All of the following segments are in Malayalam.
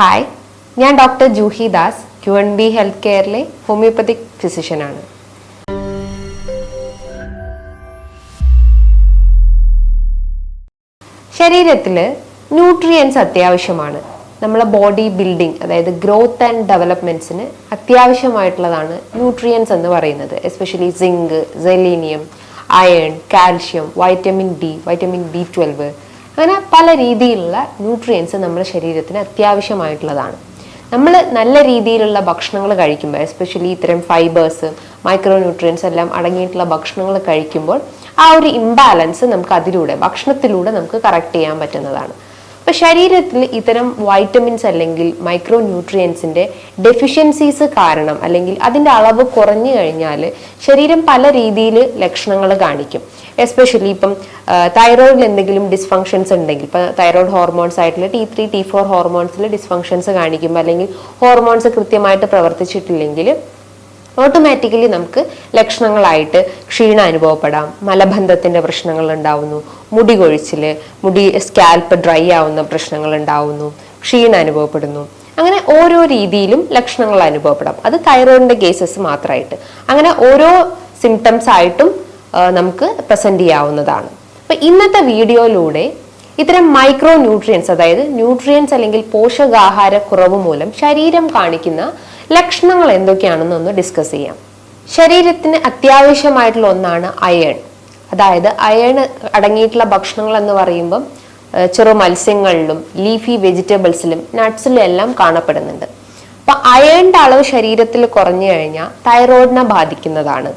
ഹായ് ഞാൻ doctor Juhi Das Q N B health കെയറിലെ homeopathic ഫിസിഷ്യനാണ് ശരീരത്തിൽ ന്യൂട്രിയൻസ് അത്യാവശ്യമാണ്. നമ്മളെ ബോഡി ബിൽഡിംഗ് അതായത് ഗ്രോത്ത് ആൻഡ് ഡെവലപ്മെന്റ്സിന് അത്യാവശ്യമായിട്ടുള്ളതാണ് ന്യൂട്രിയൻസ് എന്ന് പറയുന്നത്. Especially zinc selenium iron calcium vitamin D vitamin B twelve അങ്ങനെ പല രീതിയിലുള്ള ന്യൂട്രിയൻസ് നമ്മുടെ ശരീരത്തിന് അത്യാവശ്യമായിട്ടുള്ളതാണ്. നമ്മൾ നല്ല രീതിയിലുള്ള ഭക്ഷണങ്ങൾ കഴിക്കുമ്പോൾ എസ്പെഷ്യലി ഇത്തരം ഫൈബേഴ്സ് മൈക്രോ ന്യൂട്രിയൻസ് എല്ലാം അടങ്ങിയിട്ടുള്ള ഭക്ഷണങ്ങൾ കഴിക്കുമ്പോൾ ആ ഒരു ഇംബാലൻസ് നമുക്ക് അതിലൂടെ ഭക്ഷണത്തിലൂടെ നമുക്ക് കറക്റ്റ് ചെയ്യാൻ പറ്റുന്നതാണ്. അപ്പോൾ ശരീരത്തിൽ ഇത്തരം വൈറ്റമിൻസ് അല്ലെങ്കിൽ മൈക്രോ ന്യൂട്രിയൻസിന്റെ ഡെഫിഷ്യൻസീസ് കാരണം അല്ലെങ്കിൽ അതിന്റെ അളവ് കുറഞ്ഞു കഴിഞ്ഞാൽ ശരീരം പല രീതിയിൽ ലക്ഷണങ്ങൾ കാണിക്കും. എസ്പെഷ്യലി ഇപ്പം തൈറോയിഡിൽ എന്തെങ്കിലും ഡിസ്ഫങ്ഷൻസ് ഉണ്ടെങ്കിൽ ഇപ്പം തൈറോയിഡ് ഹോർമോൺസ് ആയിട്ടുള്ള ടി ത്രീ ടി ഫോർ ഹോർമോൺസിൽ ഡിസ്ഫങ്ഷൻസ് കാണിക്കുമ്പോൾ അല്ലെങ്കിൽ ഹോർമോൺസ് കൃത്യമായിട്ട് പ്രവർത്തിച്ചിട്ടില്ലെങ്കിൽ ഓട്ടോമാറ്റിക്കലി നമുക്ക് ലക്ഷണങ്ങളായിട്ട് ക്ഷീണം അനുഭവപ്പെടാം. മലബന്ധത്തിന്റെ പ്രശ്നങ്ങൾ ഉണ്ടാവുന്നു. മുടി കൊഴിച്ചിൽ മുടി സ്കാൽപ്പ് ഡ്രൈ ആവുന്ന പ്രശ്നങ്ങൾ ഉണ്ടാവുന്നു. ക്ഷീണം അനുഭവപ്പെടുന്നു. അങ്ങനെ ഓരോ രീതിയിലും ലക്ഷണങ്ങൾ അനുഭവപ്പെടാം. അത് തൈറോയിഡിന്റെ കേസസ് മാത്രമായിട്ട്. അങ്ങനെ ഓരോ സിംറ്റംസ് ആയിട്ടും നമുക്ക് പ്രസന്റ് ചെയ്യാവുന്നതാണ്. അപ്പം ഇന്നത്തെ വീഡിയോയിലൂടെ ഇത്തരം മൈക്രോ ന്യൂട്രിയൻസ് അതായത് ന്യൂട്രിയൻസ് അല്ലെങ്കിൽ പോഷകാഹാര കുറവ് മൂലം ശരീരം കാണിക്കുന്ന ലക്ഷണങ്ങൾ എന്തൊക്കെയാണെന്ന് ഒന്ന് ഡിസ്കസ് ചെയ്യാം. ശരീരത്തിന് അത്യാവശ്യമായിട്ടുള്ള ഒന്നാണ് അയൺ അതായത് അയൺ അടങ്ങിയിട്ടുള്ള ഭക്ഷണങ്ങൾ എന്ന് പറയുമ്പം ചെറു മത്സ്യങ്ങളിലും ലീഫി വെജിറ്റബിൾസിലും നട്ട്സിലും എല്ലാം കാണപ്പെടുന്നുണ്ട്. അപ്പൊ അയണിന്റെ അളവ് ശരീരത്തിൽ കുറഞ്ഞു കഴിഞ്ഞാൽ തൈറോയിഡിനെ ബാധിക്കുന്നതാണ്.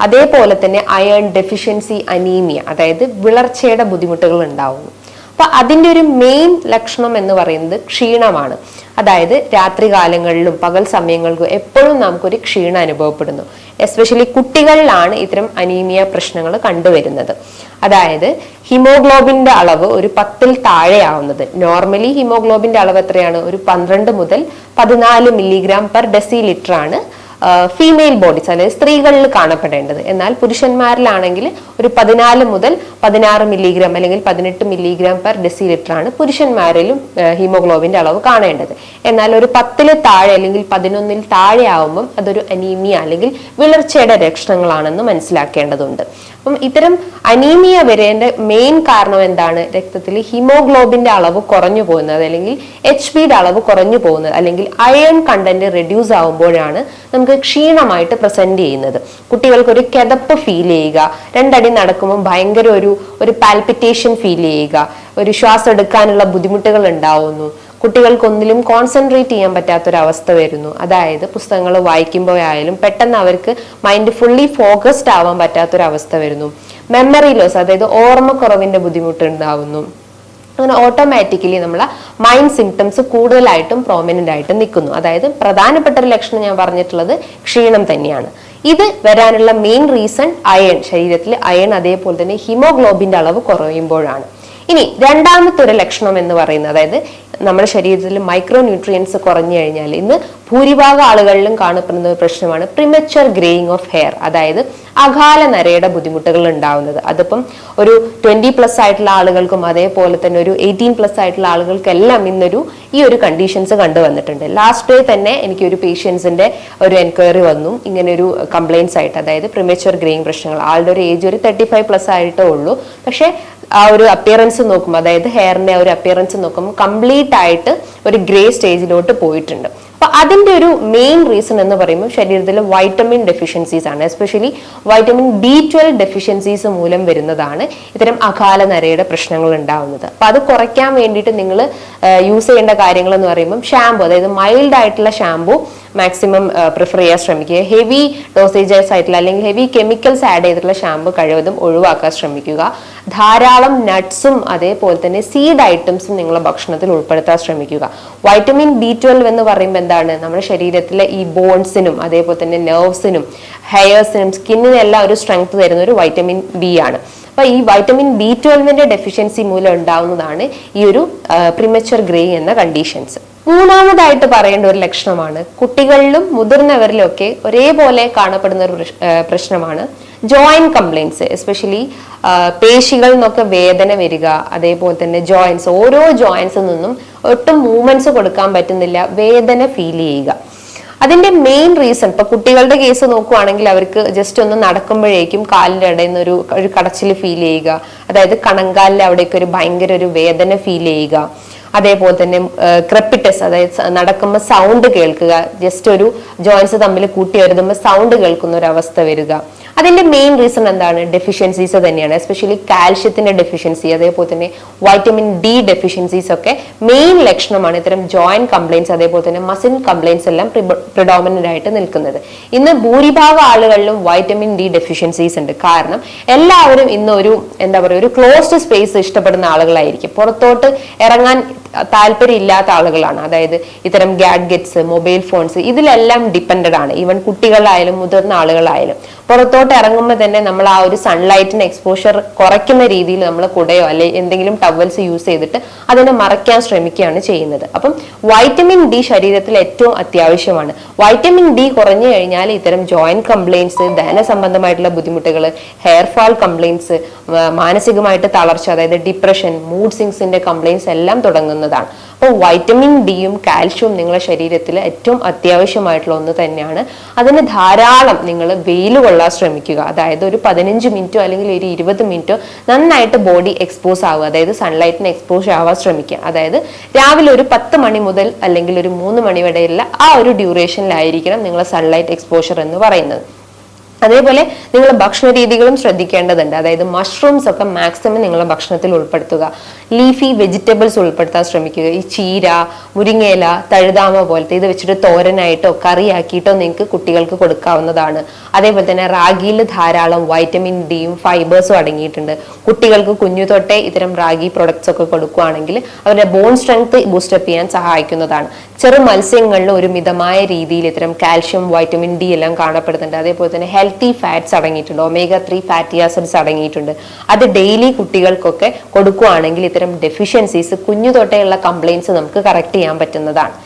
അതേപോലെ തന്നെ അയൺ ഡെഫിഷ്യൻസി അനീമിയ അതായത് വിളർച്ചയുടെ ബുദ്ധിമുട്ടുകൾ ഉണ്ടാവുന്നു അപ്പൊ അതിന്റെ ഒരു മെയിൻ ലക്ഷണം എന്ന് പറയുന്നത് ക്ഷീണമാണ്. അതായത് രാത്രി കാലങ്ങളിലും പകൽ സമയങ്ങളിലും എപ്പോഴും നമുക്കൊരു ക്ഷീണം അനുഭവപ്പെടുന്നു. എസ്പെഷ്യലി കുട്ടികളിലാണ് ഇത്തരം അനീമിയ പ്രശ്നങ്ങൾ കണ്ടുവരുന്നത്. അതായത് ഹിമോഗ്ലോബിന്റെ അളവ് ഒരു പത്തിൽ താഴെയാവുന്നത്. നോർമലി ഹിമോഗ്ലോബിന്റെ അളവ് എത്രയാണ്? ഒരു പന്ത്രണ്ട് മുതൽ പതിനാല് മില്ലിഗ്രാം പെർ ഡെസി ലിറ്റർ ആണ് ഫീമെയിൽ ബോഡീസ് അല്ലെങ്കിൽ സ്ത്രീകളിൽ കാണപ്പെടേണ്ടത്. എന്നാൽ പുരുഷന്മാരിലാണെങ്കിൽ ഒരു പതിനാല് മുതൽ പതിനാറ് മില്ലിഗ്രാം അല്ലെങ്കിൽ പതിനെട്ട് മില്ലിഗ്രാം പെർ ഡെസി ലിറ്ററാണ് പുരുഷന്മാരിലും ഹീമോഗ്ലോബിന്റെ അളവ് കാണേണ്ടത്. എന്നാൽ ഒരു പത്തിൽ താഴെ അല്ലെങ്കിൽ പതിനൊന്നിൽ താഴെ ആവുമ്പം അതൊരു അനീമിയ അല്ലെങ്കിൽ വിളർച്ചയുടെ ലക്ഷണങ്ങളാണെന്ന് മനസ്സിലാക്കേണ്ടതുണ്ട്. അപ്പം ഇത്തരം അനീമിയ വരേണ്ട മെയിൻ കാരണം എന്താണ്? രക്തത്തിൽ ഹിമോഗ്ലോബിന്റെ അളവ് കുറഞ്ഞു പോകുന്നത് അല്ലെങ്കിൽ എച്ച് പിയുടെ അളവ് കുറഞ്ഞു പോകുന്നത് അല്ലെങ്കിൽ അയൺ കണ്ടന്റ് റെഡ്യൂസ് ആവുമ്പോഴാണ് നമുക്ക് ക്ഷീണമായിട്ട് പ്രസന്റ് ചെയ്യുന്നത്. കുട്ടികൾക്ക് ഒരു കിതപ്പ് ഫീൽ ചെയ്യുക. രണ്ടടി നടക്കുമ്പോൾ ഭയങ്കര ഒരു ഒരു പാൽപിറ്റേഷൻ ഫീൽ ചെയ്യുക. ഒരു ശ്വാസം എടുക്കാനുള്ള ബുദ്ധിമുട്ടുകൾ ഉണ്ടാവുന്നു. കുട്ടികൾക്ക് ഒന്നിലും കോൺസെൻട്രേറ്റ് ചെയ്യാൻ പറ്റാത്തൊരവസ്ഥ വരുന്നു. അതായത് പുസ്തകങ്ങൾ വായിക്കുമ്പോഴായാലും പെട്ടെന്ന് അവർക്ക് മൈൻഡ് ഫുള്ളി ഫോക്കസ്ഡ് ആവാൻ പറ്റാത്തൊരവസ്ഥ വരുന്നു. മെമ്മറി ലോസ് അതായത് ഓർമ്മക്കുറവിന്റെ ബുദ്ധിമുട്ട് ഉണ്ടാവുന്നു അങ്ങനെ ഓട്ടോമാറ്റിക്കലി നമ്മളെ മൈൻഡ് സിംറ്റംസ് കൂടുതലായിട്ടും പ്രോമിനന്റ് ആയിട്ട് നിൽക്കുന്നു. അതായത് പ്രധാനപ്പെട്ട ഒരു ലക്ഷണം ഞാൻ പറഞ്ഞിട്ടുള്ളത് ക്ഷീണം തന്നെയാണ്. ഇത് വരാനുള്ള മെയിൻ റീസൺ അയൺ ശരീരത്തിൽ അയൺ അതേപോലെ തന്നെ ഹിമോഗ്ലോബിന്റെ അളവ് കുറയുമ്പോഴാണ്. ഇനി രണ്ടാമത്തെ ഒരു ലക്ഷണം എന്ന് പറയുന്നത് അതായത് നമ്മുടെ ശരീരത്തിൽ മൈക്രോ ന്യൂട്രിയൻസ് കുറഞ്ഞു കഴിഞ്ഞാൽ ഇന്ന് ഭൂരിഭാഗം ആളുകളിലും കാണപ്പെടുന്ന ഒരു പ്രശ്നമാണ് പ്രിമച്ചർ ഗ്രേയിങ് ഓഫ് ഹെയർ അതായത് അകാല നരയുടെ ബുദ്ധിമുട്ടുകൾ ഉണ്ടാവുന്നത്. അതിപ്പം ഒരു ട്വന്റി പ്ലസ് ആയിട്ടുള്ള ആളുകൾക്കും അതേപോലെ തന്നെ ഒരു എയ്റ്റീൻ പ്ലസ് ആയിട്ടുള്ള ആളുകൾക്കെല്ലാം ഇന്നൊരു ഈ ഒരു കണ്ടീഷൻസ് കണ്ടുവന്നിട്ടുണ്ട്. ലാസ്റ്റ് ഡേ തന്നെ എനിക്ക് ഒരു പേഷ്യൻസിന്റെ ഒരു എൻക്വയറി വന്നു. ഇങ്ങനെ ഒരു കംപ്ലൈൻസ് ആയിട്ട് അതായത് പ്രിമച്ചർ ഗ്രേയിങ് പ്രശ്നങ്ങൾ. ആളുടെ ഒരു ഏജ് ഒരു തേർട്ടി ഫൈവ് പ്ലസ് ആയിട്ടേ ഉള്ളൂ. പക്ഷേ ആ ഒരു അപ്പിയറൻസ് നോക്കുമ്പോൾ അതായത് ഹെയറിന്റെ ആ ഒരു അപ്പിയറൻസ് നോക്കുമ്പോൾ കംപ്ലീറ്റ് ആയിട്ട് ഒരു ഗ്രേ സ്റ്റേജിലോട്ട് പോയിട്ടുണ്ട്. അപ്പൊ അതിന്റെ ഒരു മെയിൻ റീസൺ എന്ന് പറയുമ്പോൾ ശരീരത്തിൽ വൈറ്റമിൻ ഡെഫിഷ്യൻസീസ് ആണ്. Especially vitamin B twelve deficiencies മൂലം വരുന്നതാണ് ഇത്തരം അകാല നരയുടെ പ്രശ്നങ്ങൾ ഉണ്ടാവുന്നത്. അപ്പൊ അത് കുറയ്ക്കാൻ വേണ്ടിയിട്ട് നിങ്ങൾ യൂസ് ചെയ്യേണ്ട കാര്യങ്ങൾ എന്ന് പറയുമ്പോൾ ഷാമ്പു അതായത് മൈൽഡ് ആയിട്ടുള്ള ഷാമ്പു മാക്സിമം പ്രിഫർ ചെയ്യാൻ ശ്രമിക്കുക. ഹെവി ഡോസേജസ് ആയിട്ടുള്ള അല്ലെങ്കിൽ ഹെവി കെമിക്കൽസ് ആഡ് ചെയ്തിട്ടുള്ള ഷാമ്പു കഴിവതും ഒഴിവാക്കാൻ ശ്രമിക്കുക. ധാരാളം നട്ട്സും അതേപോലെ തന്നെ സീഡ് ഐറ്റംസും നിങ്ങളുടെ ഭക്ഷണത്തിൽ ഉൾപ്പെടുത്താൻ ശ്രമിക്കുക. വൈറ്റമിൻ ബി ട്വൽവ് എന്ന് പറയുമ്പോൾ എന്താണ്? നമ്മുടെ ശരീരത്തിലെ ഈ ബോൺസിനും അതേപോലെ തന്നെ നെർവ്സിനും ഹെയർസിനും സ്കിന്നിനെല്ലാം ഒരു സ്ട്രെങ്ത് തരുന്ന ഒരു വൈറ്റമിൻ ബി ആണ്. അപ്പൊ ഈ വൈറ്റമിൻ ബി ട്വൽവിന്റെ ഡെഫിഷ്യൻസി മൂലം ഉണ്ടാവുന്നതാണ് ഈ ഒരു പ്രിമച്ചർ ഗ്രേ എന്ന കണ്ടീഷൻസ് മൂന്നാമതായിട്ട് പറയേണ്ട ഒരു ലക്ഷണമാണ് കുട്ടികളിലും മുതിർന്നവരിലും ഒക്കെ ഒരേപോലെ കാണപ്പെടുന്ന ഒരു പ്രശ്നമാണ് ജോയിന്റ് കംപ്ലയിൻസ് എസ്പെഷ്യലി പേശികളിൽ നിന്നൊക്കെ വേദന വരിക അതേപോലെ തന്നെ ജോയിൻസ് ഓരോ ജോയിൻസിൽ നിന്നും ഒട്ടും മൂവ്മെന്റ്സ് കൊടുക്കാൻ പറ്റുന്നില്ല വേദന ഫീൽ ചെയ്യുക. അതിന്റെ മെയിൻ റീസൺ ഇപ്പൊ കുട്ടികളുടെ കേസ് നോക്കുവാണെങ്കിൽ അവർക്ക് ജസ്റ്റ് ഒന്ന് നടക്കുമ്പോഴേക്കും കാലിന്റെ ഇടയിൽ നിന്ന് ഒരു കടച്ചിൽ ഫീൽ ചെയ്യുക. അതായത് കണങ്കാലിൽ അവിടേക്ക് ഒരു ഭയങ്കര ഒരു വേദന ഫീൽ ചെയ്യുക. അതേപോലെ തന്നെ ക്രെപ്പിറ്റസ് അതായത് നടക്കുമ്പോൾ സൗണ്ട് കേൾക്കുക. ജസ്റ്റ് ഒരു ജോയിൻസ് തമ്മിൽ കൂട്ടി വരുതുമ്പോൾ സൗണ്ട് കേൾക്കുന്ന ഒരു അവസ്ഥ വരിക. അതിന്റെ മെയിൻ റീസൺ എന്താണ്? ഡെഫിഷ്യൻസീസ് തന്നെയാണ്. എസ്പെഷ്യലി കാൽഷ്യത്തിന്റെ ഡെഫിഷ്യൻസി അതേപോലെ തന്നെ വൈറ്റമിൻ ഡി ഡെഫിഷ്യൻസീസ് ഒക്കെ മെയിൻ ലക്ഷണമാണ് ഇത്തരം ജോയിന്റ് കംപ്ലൈൻസ് അതേപോലെ തന്നെ മസിൽ കംപ്ലൈൻസ് എല്ലാം പ്രിഡോമിനന്റ് ആയിട്ട് നിൽക്കുന്നത്. ഇന്ന് ഭൂരിഭാഗം ആളുകളിലും വൈറ്റമിൻ ഡി ഡെഫിഷ്യൻസീസ് ഉണ്ട്. കാരണം എല്ലാവരും ഇന്ന് ഒരു എന്താ പറയുക ഒരു ക്ലോസ്ഡ് സ്പേസ് ഇഷ്ടപ്പെടുന്ന ആളുകളായിരിക്കും. പുറത്തോട്ട് ഇറങ്ങാൻ താല്പര്യം ഇല്ലാത്ത ആളുകളാണ്. അതായത് ഇത്തരം ഗാഡ്ഗറ്റ്സ് മൊബൈൽ ഫോൺസ് ഇതിലെല്ലാം ഡിപ്പെൻഡഡ് ആണ്. ഈവൻ കുട്ടികളായാലും മുതിർന്ന ആളുകളായാലും. പുറത്തോട്ട് ഇറങ്ങുമ്പോൾ തന്നെ നമ്മൾ ആ ഒരു സൺലൈറ്റിന് എക്സ്പോഷർ കുറയ്ക്കുന്ന രീതിയിൽ നമ്മൾ കുടയോ അല്ലെ എന്തെങ്കിലും ടവൽസ് യൂസ് ചെയ്തിട്ട് അതിനെ മറയ്ക്കാൻ ശ്രമിക്കുകയാണ് ചെയ്യുന്നത്. അപ്പം വൈറ്റമിൻ ഡി ശരീരത്തിൽ ഏറ്റവും അത്യാവശ്യമാണ്. വൈറ്റമിൻ ഡി കുറഞ്ഞു കഴിഞ്ഞാൽ ഇത്തരം ജോയിന്റ് കംപ്ലയിൻസ് ദഹന സംബന്ധമായിട്ടുള്ള ബുദ്ധിമുട്ടുകൾ ഹെയർ ഫാൾ കംപ്ലയിൻസ് മാനസികമായിട്ട് തളർച്ച അതായത് ഡിപ്രഷൻ മൂഡ് സിങ്സിന്റെ കംപ്ലയിൻസ് എല്ലാം തുടങ്ങുന്നതാണ്. അപ്പോൾ വൈറ്റമിൻ ഡിയും കാൽഷ്യവും നിങ്ങളുടെ ശരീരത്തിൽ ഏറ്റവും അത്യാവശ്യമായിട്ടുള്ള ഒന്ന് തന്നെയാണ്. അതിന് ധാരാളം നിങ്ങൾ വെയിൽ കൊള്ളാൻ ശ്രമിക്കുക. അതായത് ഒരു പതിനഞ്ച് മിനിറ്റോ അല്ലെങ്കിൽ ഒരു ഇരുപത് മിനിറ്റോ നന്നായിട്ട് ബോഡി എക്സ്പോസ് ആവുക. അതായത് സൺലൈറ്റിന് എക്സ്പോസ് ആവാൻ ശ്രമിക്കുക. അതായത് രാവിലെ ഒരു പത്ത് മണി മുതൽ അല്ലെങ്കിൽ ഒരു മൂന്ന് മണി വരെയുള്ള ആ ഒരു ഡ്യൂറേഷനിലായിരിക്കണം നിങ്ങളെ സൺലൈറ്റ് എക്സ്പോഷർ എന്ന് പറയുന്നത്. അതേപോലെ നിങ്ങൾ ഭക്ഷണ രീതികളും ശ്രദ്ധിക്കേണ്ടതുണ്ട്. അതായത് മഷ്റൂംസ് ഒക്കെ മാക്സിമം നിങ്ങളുടെ ഭക്ഷണത്തിൽ ഉൾപ്പെടുത്തുക. ലീഫി വെജിറ്റബിൾസ് ഉൾപ്പെടുത്താൻ ശ്രമിക്കുക. ഈ ചീര മുരിങ്ങയില തഴുതാമ പോലത്തെ ഇത് വെച്ചിട്ട് തോരനായിട്ടോ കറിയാക്കിയിട്ടോ നിങ്ങൾക്ക് കുട്ടികൾക്ക് കൊടുക്കാവുന്നതാണ്. അതേപോലെ തന്നെ റാഗിയിൽ ധാരാളം വൈറ്റമിൻ ഡിയും ഫൈബേഴ്സും അടങ്ങിയിട്ടുണ്ട്. കുട്ടികൾക്ക് കുഞ്ഞു തൊട്ടേ ഇത്തരം റാഗി പ്രൊഡക്ട്സ് ഒക്കെ കൊടുക്കുകയാണെങ്കിൽ അവരുടെ ബോൺ സ്ട്രെങ്ത് ബൂസ്റ്റപ്പ് ചെയ്യാൻ സഹായിക്കുന്നതാണ്. ചെറു മത്സ്യങ്ങളിൽ ഒരു മിതമായ രീതിയിൽ ഇത്തരം കാൽഷ്യം വൈറ്റമിൻ ഡി എല്ലാം കാണപ്പെടുന്നുണ്ട്. അതേപോലെ തന്നെ ഹെൽത്തി ഫാറ്റ്സ് അടങ്ങിയിട്ടുണ്ട്. ഒമേഗ ത്രീ ഫാറ്റി ആസിഡ്സ് അടങ്ങിയിട്ടുണ്ട്. അത് ഡെയിലി കുട്ടികൾക്കൊക്കെ കൊടുക്കുകയാണെങ്കിൽ ഇത്തരം ഡെഫിഷ്യൻസീസ് കുഞ്ഞു തൊട്ടേയുള്ള കംപ്ലയിൻസ് നമുക്ക് കറക്റ്റ് ചെയ്യാൻ പറ്റുന്നതാണ്.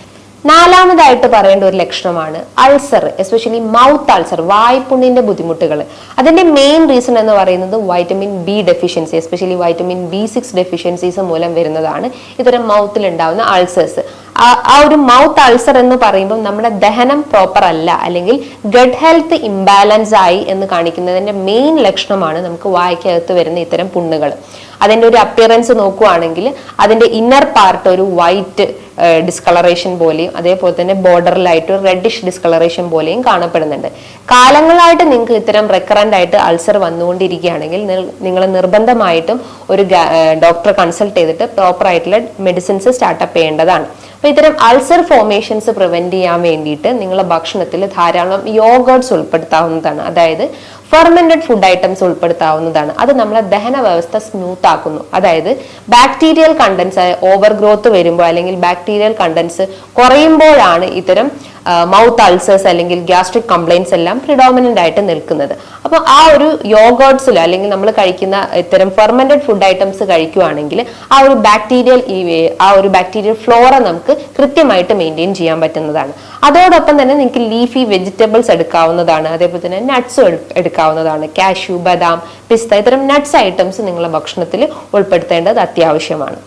നാലാമതായിട്ട് പറയേണ്ട ഒരു ലക്ഷണമാണ് അൾസർ എസ്പെഷ്യലി മൗത്ത് അൾസർ വായ്പുണ്ണിന്റെ ബുദ്ധിമുട്ടുകൾ. അതിന്റെ മെയിൻ റീസൺ എന്ന് പറയുന്നത് vitamin B deficiency especially vitamin B six deficiencies മൂലം വരുന്നതാണ്. ഇത്തരം മൗത്തിൽ ഉണ്ടാവുന്ന അൾസേഴ്സ് ആ ഒരു മൗത്ത് അൾസർ എന്ന് പറയുമ്പോൾ നമ്മുടെ ദഹനം പ്രോപ്പർ അല്ല. അല്ലെങ്കിൽ ഗഡ് ഹെൽത്ത് ഇംബാലൻസ് ആയി എന്ന് കാണിക്കുന്നതിന്റെ മെയിൻ ലക്ഷണമാണ് നമുക്ക് വായ്ക്കകത്ത് വരുന്ന ഇത്തരം പുണ്ണുകൾ. അതിന്റെ ഒരു അപ്പിയറൻസ് നോക്കുകയാണെങ്കിൽ അതിന്റെ ഇന്നർ പാർട്ട് ഒരു വൈറ്റ് ഡിസ്കളറേഷൻ പോലെയും അതേപോലെ തന്നെ ബോർഡറിലായിട്ട് റെഡിഷ് ഡിസ്കളറേഷൻ പോലെയും കാണപ്പെടുന്നുണ്ട്. കാലങ്ങളായിട്ട് നിങ്ങൾക്ക് ഇത്തരം റെക്കറന്റ് ആയിട്ട് അൾസർ വന്നുകൊണ്ടിരിക്കുകയാണെങ്കിൽ നിങ്ങൾ നിർബന്ധമായിട്ടും ഒരു ഡോക്ടറെ കൺസൾട്ട് ചെയ്തിട്ട് പ്രോപ്പർ ആയിട്ടുള്ള മെഡിസിൻസ് സ്റ്റാർട്ടപ്പ് ചെയ്യേണ്ടതാണ്. അപ്പോൾ ഇത്തരം അൾസർ ഫോർമേഷൻസ് പ്രിവെന്റ് ചെയ്യാൻ വേണ്ടിയിട്ട് നിങ്ങളുടെ ഭക്ഷണത്തിൽ ധാരാളം യോഗേർട്സ് ഉൾപ്പെടുത്താവുന്നതാണ്. അതായത് ഫെർമെന്റഡ് ഫുഡ് ഐറ്റംസ് ഉൾപ്പെടുത്താവുന്നതാണ്. അത് നമ്മളെ ദഹന വ്യവസ്ഥ സ്മൂത്ത് ആക്കുന്നു. അതായത് ബാക്ടീരിയൽ കണ്ടൻസ് ഓവർ ഗ്രോത്ത് വരുമ്പോൾ അല്ലെങ്കിൽ ബാക്ടീരിയൽ കണ്ടൻസ് കുറയുമ്പോഴാണ് ഇത്തരം മൗത്ത് അൾസേഴ്സ് അല്ലെങ്കിൽ ഗ്യാസ്ട്രിക് കംപ്ലൈൻസ് എല്ലാം പ്രിഡോമിനന്റ് ആയിട്ട് നിൽക്കുന്നത്. അപ്പോൾ ആ ഒരു യോഗേർട്സിൽ അല്ലെങ്കിൽ നമ്മൾ കഴിക്കുന്ന ഇത്തരം ഫെർമെന്റഡ് ഫുഡ് ഐറ്റംസ് കഴിക്കുകയാണെങ്കിൽ ആ ഒരു ബാക്ടീരിയൽ ആ ഒരു ബാക്ടീരിയൽ ഫ്ലോറ നമുക്ക് കൃത്യമായിട്ട് മെയിന്റെയിൻ ചെയ്യാൻ പറ്റുന്നതാണ്. അതോടൊപ്പം തന്നെ നിങ്ങൾക്ക് ലീഫി വെജിറ്റബിൾസ് എടുക്കാവുന്നതാണ്. അതേപോലെ തന്നെ നട്ട്സ് എടുക്കാവുന്നതാണ്. കാഷ്യൂ ബദാം പിസ്ത ഇത്തരം നട്ട്സ് ഐറ്റംസ് നിങ്ങളുടെ ഭക്ഷണത്തിൽ ഉൾപ്പെടുത്തേണ്ടത് അത്യാവശ്യമാണ്.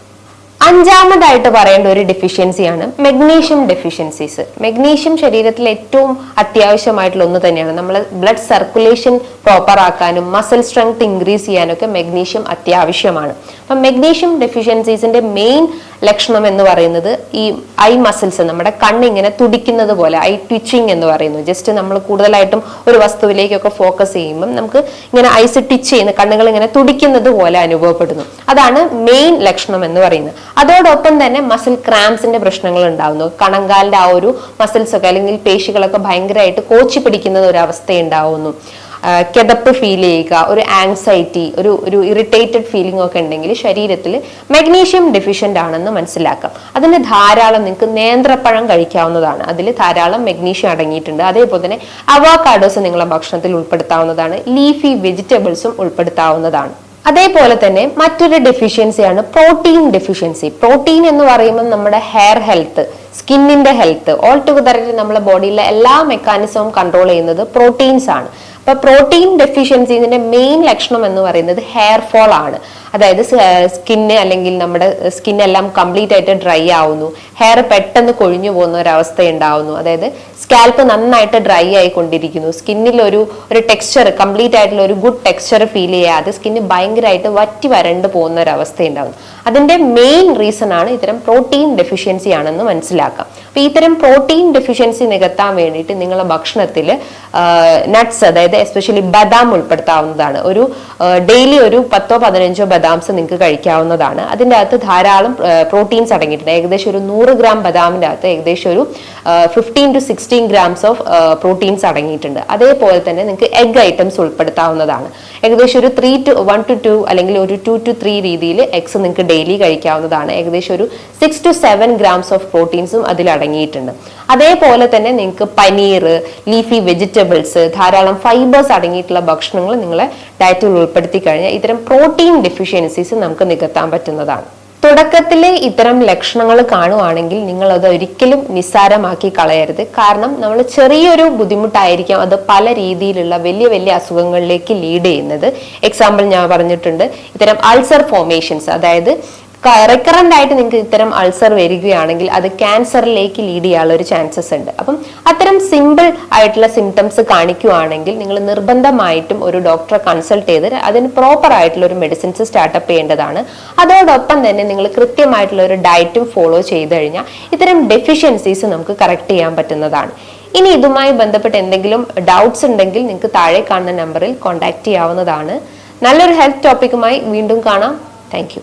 അഞ്ചാമതായിട്ട് പറയേണ്ട ഒരു ഡെഫിഷ്യൻസിയാണ് മെഗ്നീഷ്യം ഡെഫിഷ്യൻസീസ് മെഗ്നീഷ്യം ശരീരത്തിൽ ഏറ്റവും അത്യാവശ്യമായിട്ടുള്ള ഒന്ന് തന്നെയാണ്. നമ്മൾ ബ്ലഡ് സർക്കുലേഷൻ പ്രോപ്പർ ആക്കാനും മസിൽ സ്ട്രെങ്ത് ഇൻക്രീസ് ചെയ്യാനൊക്കെ മെഗ്നീഷ്യം അത്യാവശ്യമാണ്. അപ്പം മെഗ്നീഷ്യം ഡെഫിഷ്യൻസീസിന്റെ മെയിൻ ലക്ഷണം എന്ന് പറയുന്നത് ഈ ഐ മസിൽസ് നമ്മുടെ കണ്ണിങ്ങനെ തുടിക്കുന്നത് പോലെ ഐ ട്വിച്ചിങ് എന്ന് പറയുന്നു. ജസ്റ്റ് നമ്മൾ കൂടുതലായിട്ടും ഒരു വസ്തുവിലേക്കൊക്കെ ഫോക്കസ് ചെയ്യുമ്പം നമുക്ക് ഇങ്ങനെ ഐസ് ട്വിച്ച് ചെയ്യുന്ന കണ്ണുകൾ ഇങ്ങനെ തുടിക്കുന്നത് പോലെ അനുഭവപ്പെടുന്നു. അതാണ് മെയിൻ ലക്ഷണം എന്ന് പറയുന്നത്. അതോടൊപ്പം തന്നെ മസിൽ ക്രാംസിന്റെ പ്രശ്നങ്ങൾ ഉണ്ടാവുന്നു. കണങ്കാലിന്റെ ആ ഒരു മസിൽസ് ഒക്കെ അല്ലെങ്കിൽ പേശികളൊക്കെ ഭയങ്കരമായിട്ട് കോച്ചി പിടിക്കുന്ന ഒരു അവസ്ഥ ഉണ്ടാവുന്നു. കിതപ്പ് ഫീൽ ചെയ്യുക ഒരു ആങ്സൈറ്റി ഒരു ഒരു ഇറിറ്റേറ്റഡ് ഫീലിംഗ് ഒക്കെ ഉണ്ടെങ്കിൽ ശരീരത്തിൽ മഗ്നീഷ്യം ഡെഫിഷ്യന്റ് ആണെന്ന് മനസ്സിലാക്കാം. അതിന് ധാരാളം നിങ്ങൾക്ക് നേന്ത്രപ്പഴം കഴിക്കാവുന്നതാണ്. അതിൽ ധാരാളം മഗ്നീഷ്യം അടങ്ങിയിട്ടുണ്ട്. അതേപോലെ തന്നെ അവാക്കാഡോസ് നിങ്ങളുടെ ഭക്ഷണത്തിൽ ഉൾപ്പെടുത്താവുന്നതാണ്. ലീഫി വെജിറ്റബിൾസും ഉൾപ്പെടുത്താവുന്നതാണ്. അതേപോലെ തന്നെ മറ്റൊരു ഡെഫിഷ്യൻസിയാണ് പ്രോട്ടീൻ ഡെഫിഷ്യൻസി പ്രോട്ടീൻ എന്ന് പറയുമ്പോൾ നമ്മുടെ ഹെയർ ഹെൽത്ത് സ്കിന്നിന്റെ ഹെൽത്ത് ഓൾ ടുഗദർ നമ്മുടെ ബോഡിയിലെ എല്ലാ മെക്കാനിസവും കൺട്രോൾ ചെയ്യുന്നത് പ്രോട്ടീൻസ് ആണ്. അപ്പൊ പ്രോട്ടീൻ ഡെഫിഷ്യൻസിന്റെ മെയിൻ ലക്ഷണം എന്ന് പറയുന്നത് ഹെയർ ഫോൾ ആണ്. അതായത് സ്കിന്ന് അല്ലെങ്കിൽ നമ്മുടെ സ്കിന്നെല്ലാം കംപ്ലീറ്റ് ആയിട്ട് ഡ്രൈ ആവുന്നു. ഹെയർ പെട്ടെന്ന് കൊഴിഞ്ഞു പോകുന്ന ഒരു അവസ്ഥ ഉണ്ടാവുന്നു. അതായത് സ്കാൽപ്പ് നന്നായിട്ട് ഡ്രൈ ആയിക്കൊണ്ടിരിക്കുന്നു. സ്കിന്നിൽ ഒരു ഒരു ടെക്സ്ചർ കംപ്ലീറ്റ് ആയിട്ടുള്ള ഒരു ഗുഡ് ടെക്സ്ചർ ഫീൽ ചെയ്യാതെ സ്കിന്ന് ഭയങ്കരമായിട്ട് വറ്റി വരണ്ട് പോകുന്ന ഒരു അവസ്ഥ ഉണ്ടാവുന്നു. അതിന്റെ മെയിൻ റീസൺ ആണ് ഇത്തരം പ്രോട്ടീൻ ഡെഫിഷ്യൻസി ആണെന്ന് മനസ്സിലാക്കാം. അപ്പൊ ഇത്തരം പ്രോട്ടീൻ ഡെഫിഷ്യൻസി നികത്താൻ വേണ്ടിയിട്ട് നിങ്ങളുടെ ഭക്ഷണത്തിൽ നട്ട്സ് അതായത് എസ്പെഷ്യലി ബദാം ഉൾപ്പെടുത്താവുന്നതാണ്. ഒരു ഡെയിലി ഒരു പത്തോ പതിനഞ്ചോ ബദാംസ് നിങ്ങൾക്ക് കഴിക്കാവുന്നതാണ്. അതിന്റെ അകത്ത് ധാരാളം പ്രോട്ടീൻസ് അടങ്ങിയിട്ടുണ്ട്. ഏകദേശം ഒരു നൂറ് ഗ്രാം ബദാമിന്റെ അകത്ത് ഏകദേശം ഒരു fifteen to sixteen grams of proteins അടങ്ങിയിട്ടുണ്ട്. അതേപോലെ തന്നെ നിങ്ങൾക്ക് എഗ് ഐറ്റംസ് ഉൾപ്പെടുത്താവുന്നതാണ്. ഏകദേശം ഒരു three to one to two അല്ലെങ്കിൽ ഒരു ടു ടു ത്രീ രീതിയിൽ എഗ്സ് നിങ്ങൾക്ക് ഡെയിലി കഴിക്കാവുന്നതാണ്. ഏകദേശം ഒരു six to seven grams of പ്രോട്ടീൻസും അതിൽ അടങ്ങിയിട്ടുണ്ട് അതേപോലെ തന്നെ നിങ്ങൾക്ക് പനീർ ലീഫി വെജിറ്റബിൾസ് ധാരാളം ഫൈബേഴ്സ് അടങ്ങിയിട്ടുള്ള ഭക്ഷണങ്ങൾ നിങ്ങളെ ഡയറ്റിൽ ഉൾപ്പെടുത്തി കഴിഞ്ഞാൽ ഇത്തരം പ്രോട്ടീൻ ഡെഫിഷ്യൻസീസ് നമുക്ക് നികത്താൻ പറ്റുന്നതാണ്. തുടക്കത്തിൽ ഇത്തരം ലക്ഷണങ്ങൾ കാണുവാണെങ്കിൽ നിങ്ങൾ അത് ഒരിക്കലും നിസ്സാരമാക്കി കളയരുത്. കാരണം നമ്മൾ ചെറിയൊരു ബുദ്ധിമുട്ടായിരിക്കാം അത് പല രീതിയിലുള്ള വലിയ വലിയ അസുഖങ്ങളിലേക്ക് ലീഡ് ചെയ്യുന്നത്. എക്സാമ്പിൾ ഞാൻ പറഞ്ഞിട്ടുണ്ട് ഇത്തരം അൾസർ ഫോർമേഷൻസ് അതായത് റിക്കറന്റ് ആയിട്ട് നിങ്ങൾക്ക് ഇത്തരം അൾസർ വരികയാണെങ്കിൽ അത് ക്യാൻസറിലേക്ക് ലീഡ് ചെയ്യാനുള്ള ഒരു ചാൻസസ് ഉണ്ട്. അപ്പം അത്തരം സിമ്പിൾ ആയിട്ടുള്ള സിംറ്റംസ് കാണിക്കുകയാണെങ്കിൽ നിങ്ങൾ നിർബന്ധമായിട്ടും ഒരു ഡോക്ടറെ കൺസൾട്ട് ചെയ്ത് അതിന് പ്രോപ്പർ ആയിട്ടുള്ള ഒരു മെഡിസിൻസ് സ്റ്റാർട്ടപ്പ് ചെയ്യേണ്ടതാണ്. അതോടൊപ്പം തന്നെ നിങ്ങൾ കൃത്യമായിട്ടുള്ള ഒരു ഡയറ്റും ഫോളോ ചെയ്ത് കഴിഞ്ഞാൽ ഇത്തരം ഡെഫിഷ്യൻസീസ് നമുക്ക് കറക്റ്റ് ചെയ്യാൻ പറ്റുന്നതാണ്. ഇനി ഇതുമായി ബന്ധപ്പെട്ട് എന്തെങ്കിലും ഡൗട്ട്സ് ഉണ്ടെങ്കിൽ നിങ്ങൾക്ക് താഴെ കാണുന്ന നമ്പറിൽ കോൺടാക്ട് ചെയ്യാവുന്നതാണ്. നല്ലൊരു ഹെൽത്ത് ടോപ്പിക്കുമായി വീണ്ടും കാണാം. താങ്ക്